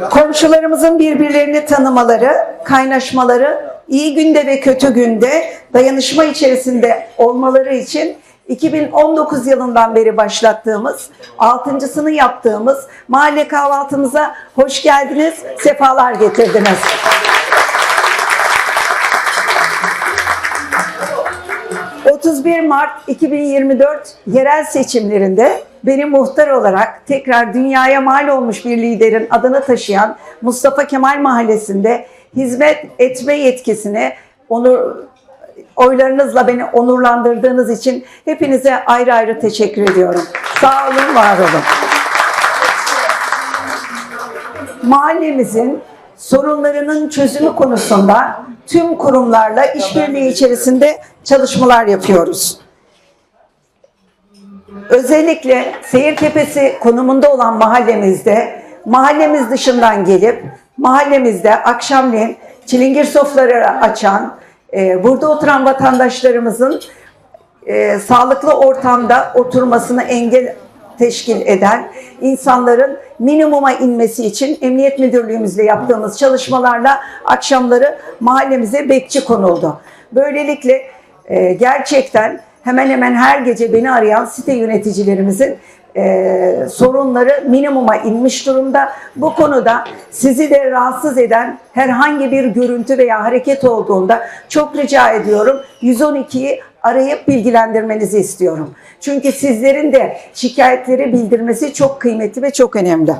Komşularımızın birbirlerini tanımaları, kaynaşmaları, iyi günde ve kötü günde dayanışma içerisinde olmaları için 2019 yılından beri başlattığımız, altıncısını yaptığımız mahalle kahvaltımıza hoş geldiniz, sefalar getirdiniz. ...31 Mart 2024 yerel seçimlerinde beni muhtar olarak tekrar dünyaya mal olmuş bir liderin adını taşıyan Mustafa Kemal Mahallesi'nde hizmet etme yetkisini onur, oylarınızla beni onurlandırdığınız için hepinize ayrı ayrı teşekkür ediyorum. Sağ olun, var olun. Mahallemizin sorunlarının çözümü konusunda tüm kurumlarla işbirliği içerisinde çalışmalar yapıyoruz. Özellikle Seyir Tepesi konumunda olan mahallemizde mahallemiz dışından gelip mahallemizde akşamleyin çilingir sofraları açan, e, burada oturan vatandaşlarımızın e, sağlıklı ortamda oturmasını engel teşkil eden insanların minimuma inmesi için Emniyet Müdürlüğümüzle yaptığımız çalışmalarla akşamları mahallemize bekçi konuldu. Böylelikle e, gerçekten hemen hemen her gece beni arayan site yöneticilerimizin e, sorunları minimuma inmiş durumda. Bu konuda sizi de rahatsız eden herhangi bir görüntü veya hareket olduğunda çok rica ediyorum 112'yi arayıp bilgilendirmenizi istiyorum. Çünkü sizlerin de şikayetleri bildirmesi çok kıymetli ve çok önemli.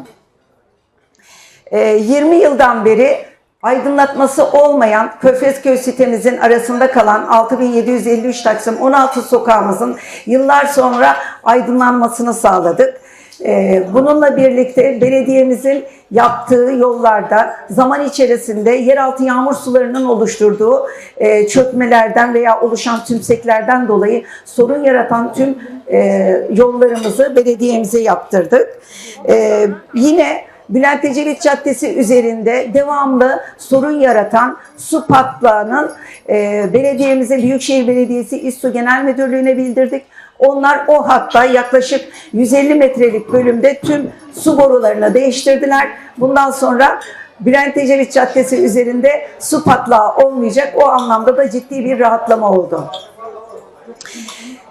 Ee, 20 yıldan beri aydınlatması olmayan Köfezköy sitemizin arasında kalan 6753 Taksim 16 sokağımızın yıllar sonra aydınlanmasını sağladık. Ee, Bununla birlikte belediyemizin yaptığı yollarda zaman içerisinde yeraltı yağmur sularının oluşturduğu e, çökmelerden veya oluşan tümseklerden dolayı sorun yaratan tüm e, yollarımızı belediyemize yaptırdık. Ee, Yine Bülent Ecevit Caddesi üzerinde devamlı sorun yaratan su patlağının e, belediyemize, Büyükşehir Belediyesi İSSU Genel Müdürlüğü'ne bildirdik. Onlar o hatta yaklaşık 150 metrelik bölümde tüm su borularını değiştirdiler. Bundan sonra Bülent Ecevit Caddesi üzerinde su patlağı olmayacak. O anlamda da ciddi bir rahatlama oldu.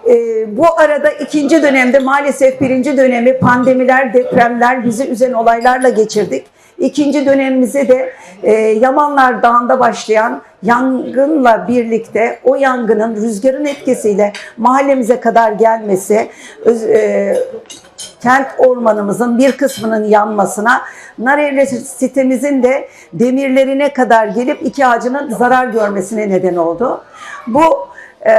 Ee, bu arada ikinci dönemde maalesef birinci dönemi pandemiler, depremler, bizi üzen olaylarla geçirdik. İkinci dönemimize de e, Yamanlar Dağı'nda başlayan yangınla birlikte o yangının rüzgarın etkisiyle mahallemize kadar gelmesi, öz- e, kent ormanımızın bir kısmının yanmasına, Narevle sitemizin de demirlerine kadar gelip iki ağacının zarar görmesine neden oldu. Bu e,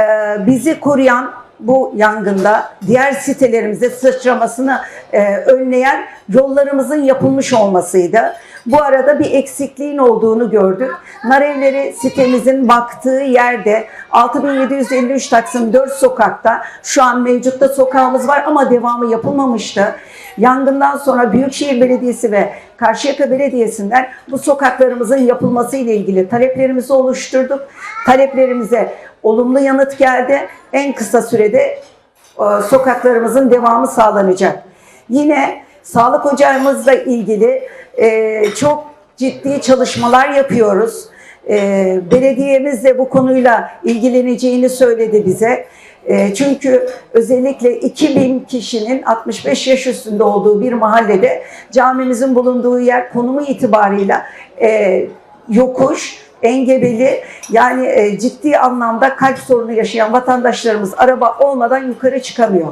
bizi koruyan bu yangında diğer sitelerimize sıçramasını e, önleyen yollarımızın yapılmış olmasıydı. Bu arada bir eksikliğin olduğunu gördük. Narevleri sitemizin baktığı yerde 6753 Taksim 4 sokakta şu an mevcutta sokağımız var ama devamı yapılmamıştı. Yangından sonra Büyükşehir Belediyesi ve Karşıyaka Belediyesi'nden bu sokaklarımızın yapılması ile ilgili taleplerimizi oluşturduk. Taleplerimize olumlu yanıt geldi. En kısa sürede e, sokaklarımızın devamı sağlanacak. Yine sağlık ocağımızla ilgili e, çok ciddi çalışmalar yapıyoruz. E, belediyemiz de bu konuyla ilgileneceğini söyledi bize. E, çünkü özellikle 2000 kişinin 65 yaş üstünde olduğu bir mahallede camimizin bulunduğu yer konumu itibarıyla e, yokuş, engebeli yani e, ciddi anlamda kalp sorunu yaşayan vatandaşlarımız araba olmadan yukarı çıkamıyor.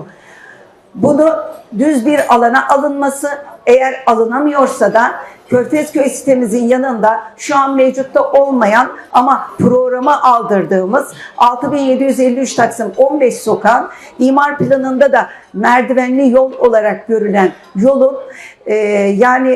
Bunu düz bir alana alınması eğer alınamıyorsa da Körfezköy sitemizin yanında şu an mevcutta olmayan ama programa aldırdığımız 6753 Taksim 15 sokağın imar planında da merdivenli yol olarak görülen yolun e, yani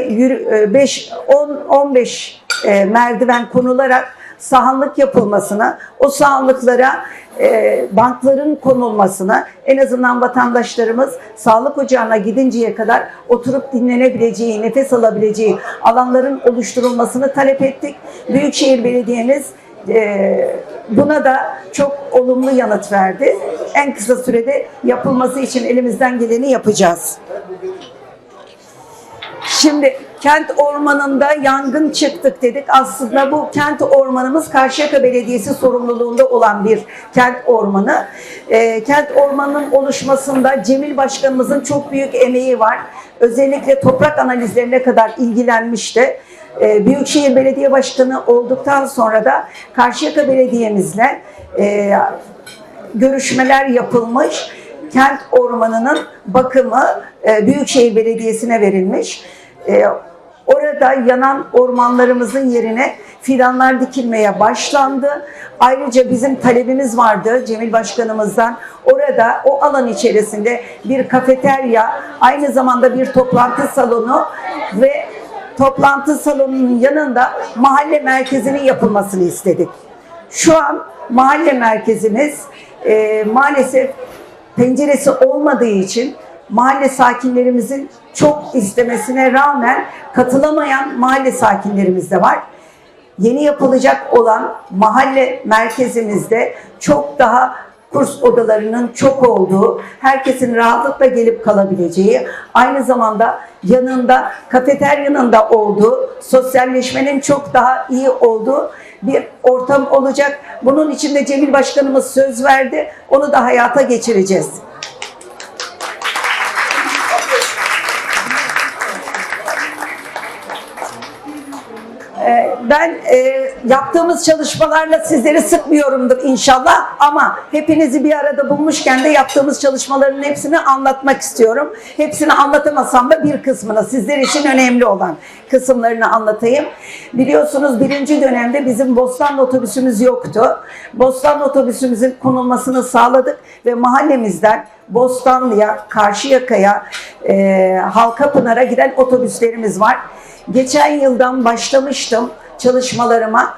5 10 15 e, merdiven konularak sahanlık yapılmasını, o sahanlıklara e, bankların konulmasını, en azından vatandaşlarımız sağlık ocağına gidinceye kadar oturup dinlenebileceği, nefes alabileceği alanların oluşturulmasını talep ettik. Büyükşehir Belediye'miz e, buna da çok olumlu yanıt verdi. En kısa sürede yapılması için elimizden geleni yapacağız. Şimdi kent ormanında yangın çıktık dedik. Aslında bu kent ormanımız Karşıyaka Belediyesi sorumluluğunda olan bir kent ormanı. Ee, kent ormanının oluşmasında Cemil Başkanımızın çok büyük emeği var. Özellikle toprak analizlerine kadar ilgilenmişti. Ee, Büyükşehir Belediye Başkanı olduktan sonra da Karşıyaka Belediye'mizle e, görüşmeler yapılmış. Kent ormanının bakımı e, Büyükşehir Belediyesi'ne verilmiş. E, orada yanan ormanlarımızın yerine fidanlar dikilmeye başlandı. Ayrıca bizim talebimiz vardı Cemil Başkanımızdan. Orada o alan içerisinde bir kafeterya, aynı zamanda bir toplantı salonu ve toplantı salonunun yanında mahalle merkezinin yapılmasını istedik. Şu an mahalle merkezimiz e, maalesef penceresi olmadığı için mahalle sakinlerimizin çok istemesine rağmen katılamayan mahalle sakinlerimiz de var. Yeni yapılacak olan mahalle merkezimizde çok daha kurs odalarının çok olduğu, herkesin rahatlıkla gelip kalabileceği, aynı zamanda yanında kafeteryanın da olduğu, sosyalleşmenin çok daha iyi olduğu bir ortam olacak. Bunun için de Cemil Başkanımız söz verdi. Onu da hayata geçireceğiz. Ben e, yaptığımız çalışmalarla sizleri sıkmıyorumdur inşallah ama hepinizi bir arada bulmuşken de yaptığımız çalışmaların hepsini anlatmak istiyorum. Hepsini anlatamasam da bir kısmını sizler için önemli olan kısımlarını anlatayım. Biliyorsunuz birinci dönemde bizim Bostan otobüsümüz yoktu. Bostan otobüsümüzün konulmasını sağladık ve mahallemizden Bostanlı'ya, Karşıyaka'ya, e, Halkapınar'a giden otobüslerimiz var. Geçen yıldan başlamıştım çalışmalarıma.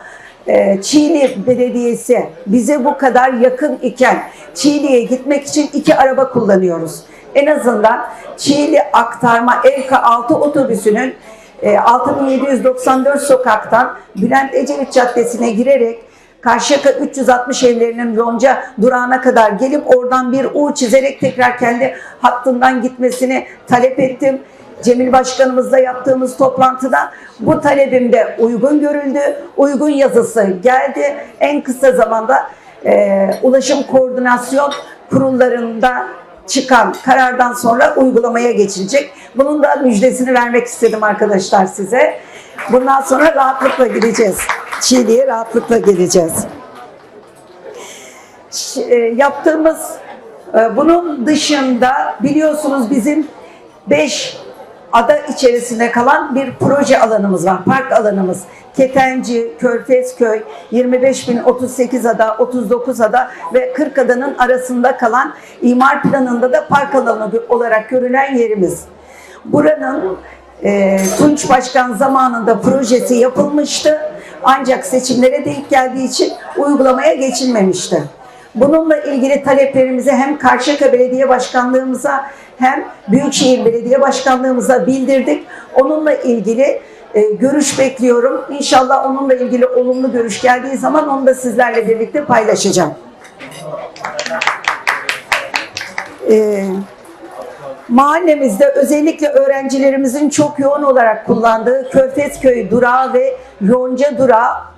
Ee, Çiğli Belediyesi bize bu kadar yakın iken Çiğli'ye gitmek için iki araba kullanıyoruz. En azından Çiğli aktarma Elka 6 otobüsünün e, 6794 sokaktan Bülent Ecevit Caddesi'ne girerek Karşıyaka 360 evlerinin Yonca durağına kadar gelip oradan bir U çizerek tekrar kendi hattından gitmesini talep ettim. Cemil Başkanımızla yaptığımız toplantıda bu talebim de uygun görüldü. Uygun yazısı geldi. En kısa zamanda e, ulaşım koordinasyon kurullarında çıkan karardan sonra uygulamaya geçilecek. Bunun da müjdesini vermek istedim arkadaşlar size. Bundan sonra rahatlıkla gideceğiz. Çiğli'ye rahatlıkla geleceğiz. E, yaptığımız e, bunun dışında biliyorsunuz bizim 5 ada içerisinde kalan bir proje alanımız var. Park alanımız. Ketenci, Körfezköy, 25.038 ada, 39 ada ve 40 adanın arasında kalan imar planında da park alanı olarak görülen yerimiz. Buranın e, Tunç Başkan zamanında projesi yapılmıştı. Ancak seçimlere denk geldiği için uygulamaya geçilmemişti. Bununla ilgili taleplerimizi hem Karşıyaka Belediye Başkanlığımıza hem Büyükşehir Belediye Başkanlığımıza bildirdik. Onunla ilgili e, görüş bekliyorum. İnşallah onunla ilgili olumlu görüş geldiği zaman onu da sizlerle birlikte paylaşacağım. Ee, mahallemizde özellikle öğrencilerimizin çok yoğun olarak kullandığı Körfezköy durağı ve Yonca durağı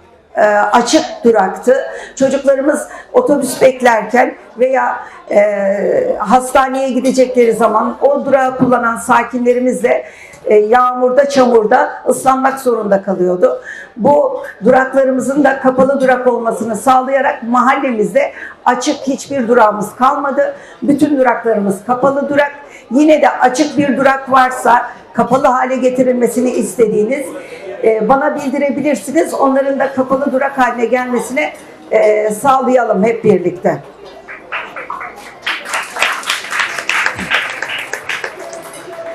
açık duraktı. Çocuklarımız otobüs beklerken veya e, hastaneye gidecekleri zaman o durağı kullanan sakinlerimiz de e, yağmurda, çamurda ıslanmak zorunda kalıyordu. Bu duraklarımızın da kapalı durak olmasını sağlayarak mahallemizde açık hiçbir durağımız kalmadı. Bütün duraklarımız kapalı durak. Yine de açık bir durak varsa kapalı hale getirilmesini istediğiniz e, bana bildirebilirsiniz. Onların da kapalı durak haline gelmesini e, sağlayalım hep birlikte.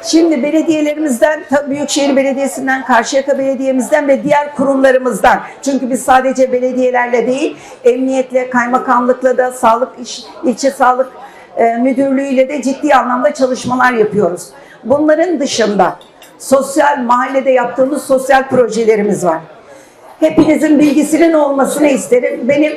Şimdi belediyelerimizden, Büyükşehir Belediyesi'nden, Karşıyaka Belediye'mizden ve diğer kurumlarımızdan. Çünkü biz sadece belediyelerle değil, emniyetle, kaymakamlıkla da, sağlık iş, ilçe sağlık e, müdürlüğüyle de ciddi anlamda çalışmalar yapıyoruz. Bunların dışında sosyal mahallede yaptığımız sosyal projelerimiz var. Hepinizin bilgisinin olmasını isterim. Benim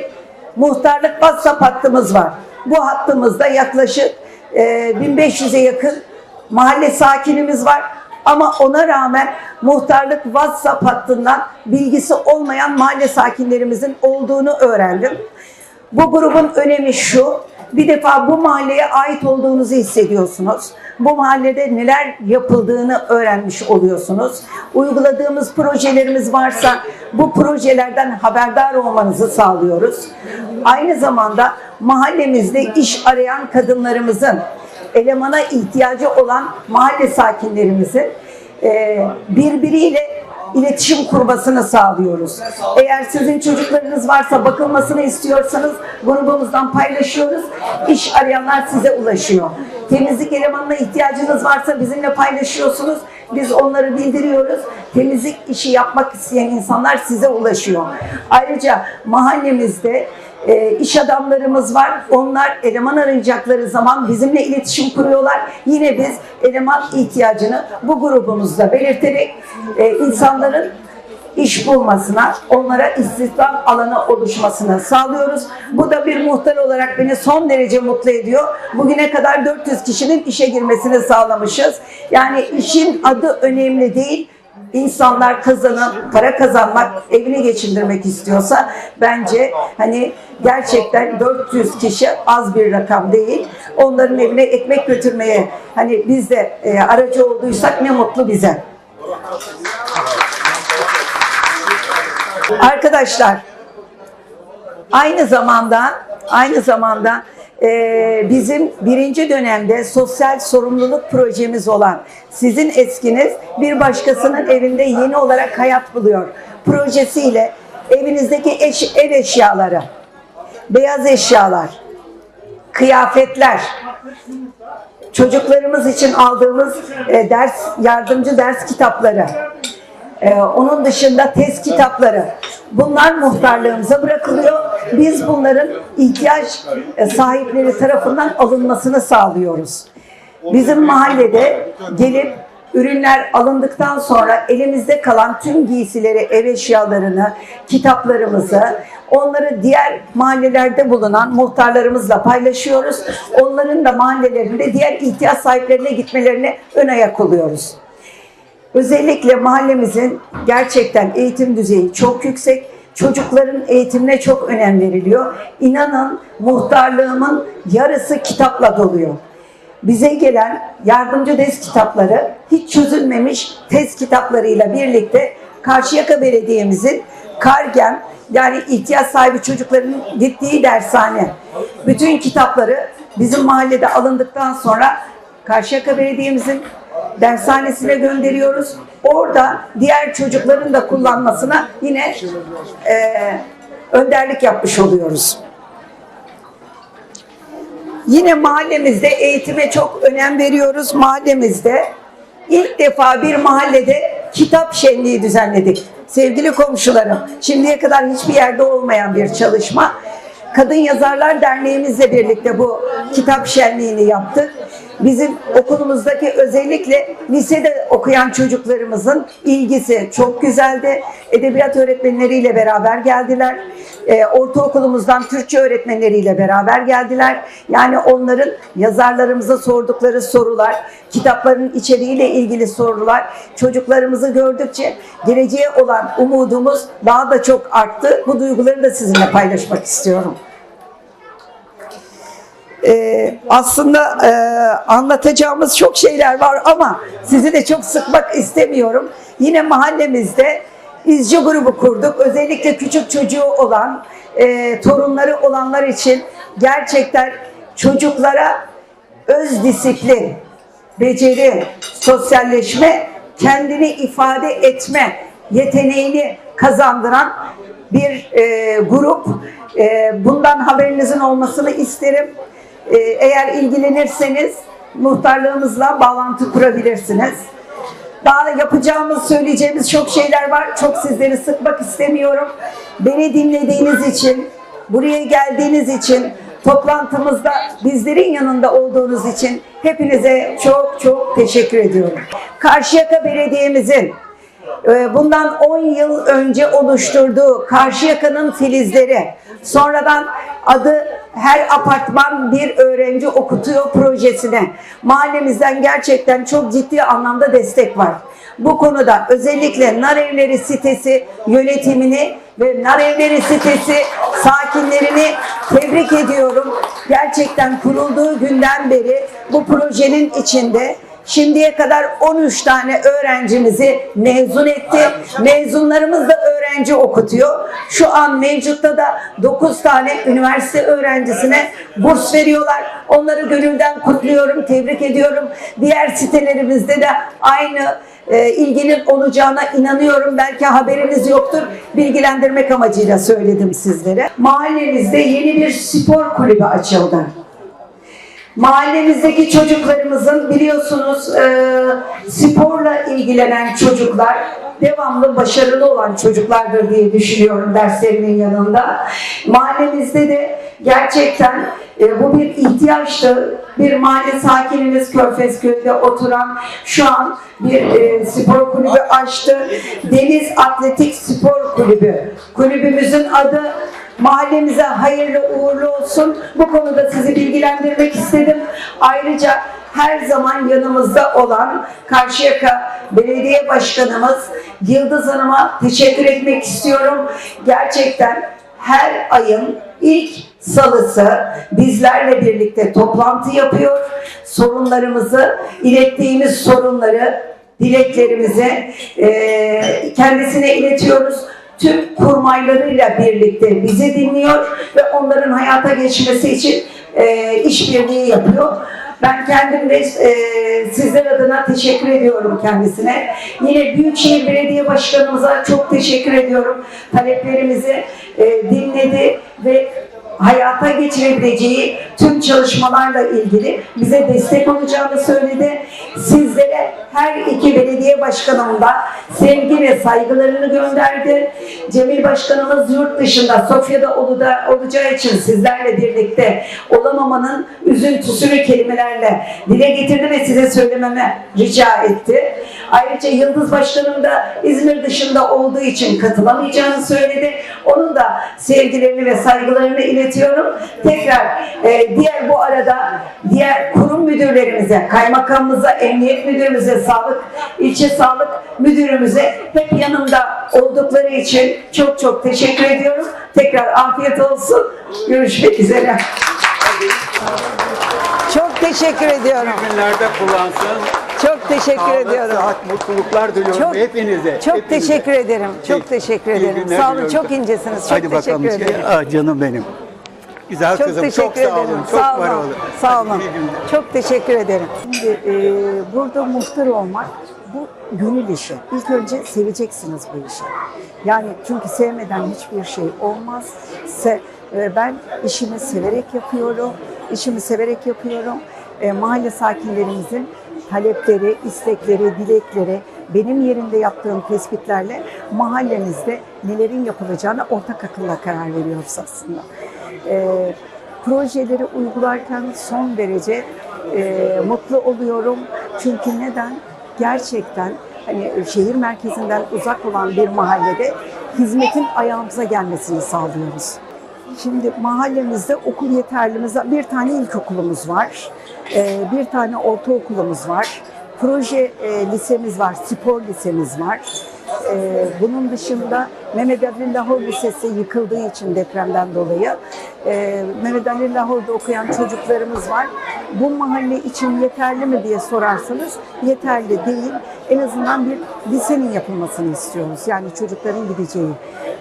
muhtarlık WhatsApp hattımız var. Bu hattımızda yaklaşık e, 1500'e yakın mahalle sakinimiz var. Ama ona rağmen muhtarlık WhatsApp hattından bilgisi olmayan mahalle sakinlerimizin olduğunu öğrendim. Bu grubun önemi şu, bir defa bu mahalleye ait olduğunuzu hissediyorsunuz. Bu mahallede neler yapıldığını öğrenmiş oluyorsunuz. Uyguladığımız projelerimiz varsa bu projelerden haberdar olmanızı sağlıyoruz. Aynı zamanda mahallemizde iş arayan kadınlarımızın, elemana ihtiyacı olan mahalle sakinlerimizin e, birbiriyle iletişim kurmasını sağlıyoruz. Eğer sizin çocuklarınız varsa bakılmasını istiyorsanız grubumuzdan paylaşıyoruz. İş arayanlar size ulaşıyor. Temizlik elemanına ihtiyacınız varsa bizimle paylaşıyorsunuz. Biz onları bildiriyoruz. Temizlik işi yapmak isteyen insanlar size ulaşıyor. Ayrıca mahallemizde e, iş adamlarımız var. Onlar eleman arayacakları zaman bizimle iletişim kuruyorlar. Yine biz eleman ihtiyacını bu grubumuzda belirterek e, insanların iş bulmasına, onlara istihdam alanı oluşmasına sağlıyoruz. Bu da bir muhtar olarak beni son derece mutlu ediyor. Bugüne kadar 400 kişinin işe girmesini sağlamışız. Yani işin adı önemli değil. İnsanlar kazanıp para kazanmak, evini geçindirmek istiyorsa bence hani gerçekten 400 kişi az bir rakam değil. Onların evine ekmek götürmeye hani biz de e, aracı olduysak ne mutlu bize. Arkadaşlar aynı zamanda aynı zamanda e, bizim birinci dönemde sosyal sorumluluk projemiz olan sizin eskiniz bir başkasının evinde yeni olarak hayat buluyor projesiyle evinizdeki eş, ev eşyaları, beyaz eşyalar, kıyafetler, çocuklarımız için aldığımız e, ders yardımcı ders kitapları, ee, onun dışında test kitapları. Bunlar muhtarlığımıza bırakılıyor. Biz bunların ihtiyaç e, sahipleri tarafından alınmasını sağlıyoruz. Bizim mahallede gelip ürünler alındıktan sonra elimizde kalan tüm giysileri, ev eşyalarını, kitaplarımızı, onları diğer mahallelerde bulunan muhtarlarımızla paylaşıyoruz. Onların da mahallelerinde diğer ihtiyaç sahiplerine gitmelerine ön ayak oluyoruz. Özellikle mahallemizin gerçekten eğitim düzeyi çok yüksek. Çocukların eğitimine çok önem veriliyor. İnanın muhtarlığımın yarısı kitapla doluyor. Bize gelen yardımcı test kitapları hiç çözülmemiş test kitaplarıyla birlikte Karşıyaka Belediye'mizin Kargem yani ihtiyaç sahibi çocukların gittiği dershane bütün kitapları bizim mahallede alındıktan sonra Karşıyaka Belediye'mizin dershanesine gönderiyoruz. Orada diğer çocukların da kullanmasına yine e, önderlik yapmış oluyoruz. Yine mahallemizde eğitime çok önem veriyoruz. Mahallemizde ilk defa bir mahallede kitap şenliği düzenledik. Sevgili komşularım, şimdiye kadar hiçbir yerde olmayan bir çalışma. Kadın Yazarlar Derneğimizle birlikte bu kitap şenliğini yaptık. Bizim okulumuzdaki özellikle lisede okuyan çocuklarımızın ilgisi çok güzeldi. Edebiyat öğretmenleriyle beraber geldiler. Ee, ortaokulumuzdan Türkçe öğretmenleriyle beraber geldiler. Yani onların yazarlarımıza sordukları sorular, kitapların içeriğiyle ilgili sorular çocuklarımızı gördükçe geleceğe olan umudumuz daha da çok arttı. Bu duyguları da sizinle paylaşmak istiyorum. Ee, aslında e, anlatacağımız çok şeyler var ama sizi de çok sıkmak istemiyorum. Yine mahallemizde izci grubu kurduk. Özellikle küçük çocuğu olan, e, torunları olanlar için gerçekten çocuklara öz disiplin, beceri, sosyalleşme, kendini ifade etme yeteneğini kazandıran bir e, grup. E, bundan haberinizin olmasını isterim. E, eğer ilgilenirseniz muhtarlığımızla bağlantı kurabilirsiniz. Daha yapacağımız, söyleyeceğimiz çok şeyler var. Çok sizleri sıkmak istemiyorum. Beni dinlediğiniz için, buraya geldiğiniz için, toplantımızda bizlerin yanında olduğunuz için hepinize çok çok teşekkür ediyorum. Karşıyaka Belediye'mizin bundan 10 yıl önce oluşturduğu Karşıyaka'nın filizleri, sonradan Adı her apartman bir öğrenci okutuyor projesine. Mahallemizden gerçekten çok ciddi anlamda destek var. Bu konuda özellikle Nar Evleri sitesi yönetimini ve Nar Evleri sitesi sakinlerini tebrik ediyorum. Gerçekten kurulduğu günden beri bu projenin içinde Şimdiye kadar 13 tane öğrencimizi mezun etti. Mezunlarımız da öğrenci okutuyor. Şu an mevcutta da 9 tane üniversite öğrencisine burs veriyorlar. Onları gönülden kutluyorum, tebrik ediyorum. Diğer sitelerimizde de aynı e, ilginin olacağına inanıyorum. Belki haberiniz yoktur. Bilgilendirmek amacıyla söyledim sizlere. Mahallemizde yeni bir spor kulübü açıldı. Mahallemizdeki çocuklarımızın biliyorsunuz e, sporla ilgilenen çocuklar devamlı başarılı olan çocuklardır diye düşünüyorum derslerinin yanında. Mahallemizde de gerçekten e, bu bir ihtiyaçtı. Bir mahalle sakinimiz Körfezköy'de oturan şu an bir e, spor kulübü açtı. Deniz Atletik Spor Kulübü. Kulübümüzün adı Mahallemize hayırlı uğurlu olsun. Bu konuda sizi bilgilendirmek istedim. Ayrıca her zaman yanımızda olan Karşıyaka Belediye Başkanımız Yıldız Hanım'a teşekkür etmek istiyorum. Gerçekten her ayın ilk salısı bizlerle birlikte toplantı yapıyor. Sorunlarımızı, ilettiğimiz sorunları, dileklerimizi kendisine iletiyoruz tüm kurmaylarıyla birlikte bizi dinliyor ve onların hayata geçmesi için e, işbirliği yapıyor. Ben kendim de e, sizler adına teşekkür ediyorum kendisine. Yine Büyükşehir Belediye Başkanımıza çok teşekkür ediyorum. Taleplerimizi e, dinledi ve hayata geçirebileceği tüm çalışmalarla ilgili bize destek olacağını söyledi. Sizlere her iki belediye başkanım da sevgi ve saygılarını gönderdi. Cemil Başkanımız yurt dışında Sofya'da oluda, olacağı için sizlerle birlikte olamamanın üzüntüsünü kelimelerle dile getirdi ve size söylememe rica etti. Ayrıca Yıldız Başkanım da İzmir dışında olduğu için katılamayacağını söyledi. Onun da sevgilerini ve saygılarını iletiyorum. Tekrar e, diğer bu arada diğer kurum müdürlerimize, kaymakamımıza, emniyet müdürümüze, sağlık, ilçe sağlık müdürümüze hep yanımda oldukları için çok çok teşekkür ediyorum. Tekrar afiyet olsun. Görüşmek üzere. Çok teşekkür ediyorum. günlerde kullansın. Çok teşekkür Sağlık, ediyorum. sıhhat, mutluluklar diliyorum Çok- hepinize. Çok hepinize. teşekkür ederim. Çok İyi- teşekkür iyi ederim. Sağ olun. diliyorum. Çok incesiniz. Çok Hadi teşekkür bakalım. ederim. Ah, canım benim. Güzel Çok kızım teşekkür çok sağ ederim. olun. Çok sağ var olun. olun. Sağ olun. Çok teşekkür ederim. Şimdi e, burada muhtar olmak bu gönül işi. İlk önce seveceksiniz bu işi. Yani çünkü sevmeden hiçbir şey olmaz. Se, e, ben işimi severek yapıyorum. İşimi severek yapıyorum. E, mahalle sakinlerimizin talepleri, istekleri, dilekleri, benim yerimde yaptığım tespitlerle mahallemizde nelerin yapılacağına ortak akılla karar veriyoruz aslında. E, projeleri uygularken son derece e, mutlu oluyorum. Çünkü neden? Gerçekten hani şehir merkezinden uzak olan bir mahallede hizmetin ayağımıza gelmesini sağlıyoruz. Şimdi mahallemizde okul yeterlimiz. Bir tane ilkokulumuz var. e, bir tane ortaokulumuz var. Proje e, lisemiz var, spor lisemiz var. Ee, bunun dışında Mehmet Ali Lahor Lisesi yıkıldığı için depremden dolayı e, Mehmet Ali Lahor'da okuyan çocuklarımız var. Bu mahalle için yeterli mi diye sorarsanız yeterli değil. En azından bir lisenin yapılmasını istiyoruz. Yani çocukların gideceği.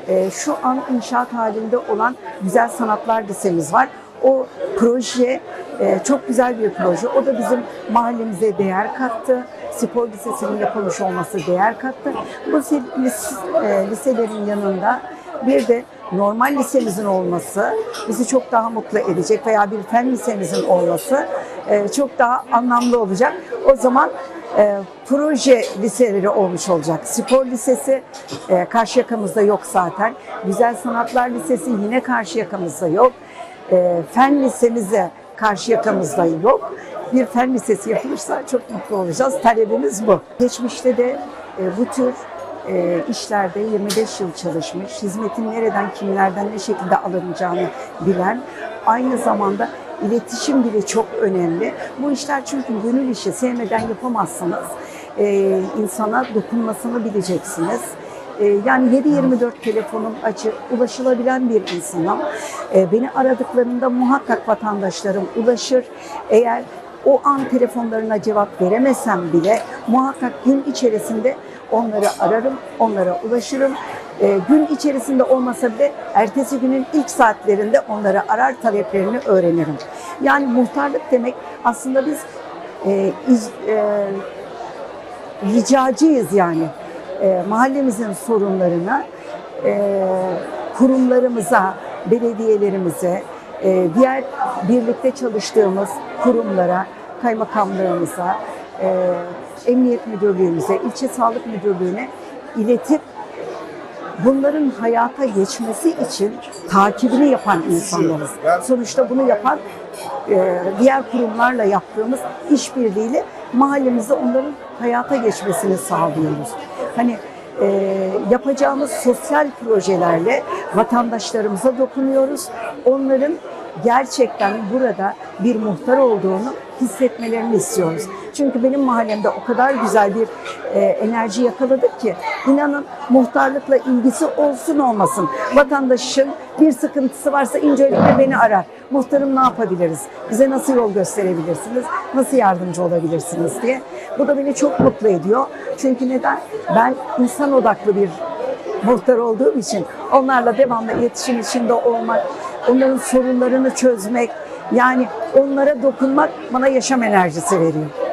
Ee, şu an inşaat halinde olan Güzel Sanatlar Lisemiz var. O proje e, çok güzel bir proje. O da bizim mahallemize değer kattı. Spor lisesinin yapılmış olması değer kattı. Bu lis- lis- e, liselerin yanında bir de normal lisemizin olması bizi çok daha mutlu edecek veya bir fen lisemizin olması e, çok daha anlamlı olacak. O zaman e, proje liseleri olmuş olacak. Spor lisesi e, karşı yakamızda yok zaten. Güzel Sanatlar Lisesi yine karşı yakamızda yok. E, fen lisemize karşı yakamızda yok. Bir fen lisesi yapılırsa çok mutlu olacağız. Talebimiz bu. Geçmişte de e, bu tür e, işlerde 25 yıl çalışmış, hizmetin nereden, kimlerden, ne şekilde alınacağını bilen, aynı zamanda iletişim bile çok önemli. Bu işler çünkü gönül işi, sevmeden yapamazsınız. E, insana dokunmasını bileceksiniz. E, yani 7-24 telefonum açık, ulaşılabilen bir insanım. E, beni aradıklarında muhakkak vatandaşlarım ulaşır. Eğer o an telefonlarına cevap veremesem bile muhakkak gün içerisinde onları ararım, onlara ulaşırım. E, gün içerisinde olmasa bile ertesi günün ilk saatlerinde onları arar, taleplerini öğrenirim. Yani muhtarlık demek aslında biz e, e, ricacıyız yani. E, mahallemizin sorunlarına, e, kurumlarımıza, belediyelerimize, e, diğer birlikte çalıştığımız kurumlara, kaymakamlığımıza, e, emniyet müdürlüğümüze, ilçe sağlık müdürlüğüne iletip bunların hayata geçmesi için takibini yapan insanlarız. Sonuçta bunu yapan e, diğer kurumlarla yaptığımız işbirliğiyle mahallemizde onların hayata geçmesini sağlıyoruz. Hani e, yapacağımız sosyal projelerle vatandaşlarımıza dokunuyoruz. Onların gerçekten burada bir muhtar olduğunu hissetmelerini istiyoruz. Çünkü benim mahallemde o kadar güzel bir e, enerji yakaladık ki inanın muhtarlıkla ilgisi olsun olmasın. Vatandaşın bir sıkıntısı varsa öncelikle beni arar. Muhtarım ne yapabiliriz? Bize nasıl yol gösterebilirsiniz? Nasıl yardımcı olabilirsiniz diye. Bu da beni çok mutlu ediyor. Çünkü neden? Ben insan odaklı bir muhtar olduğum için onlarla devamlı iletişim içinde olmak, onların sorunlarını çözmek, yani onlara dokunmak bana yaşam enerjisi veriyor.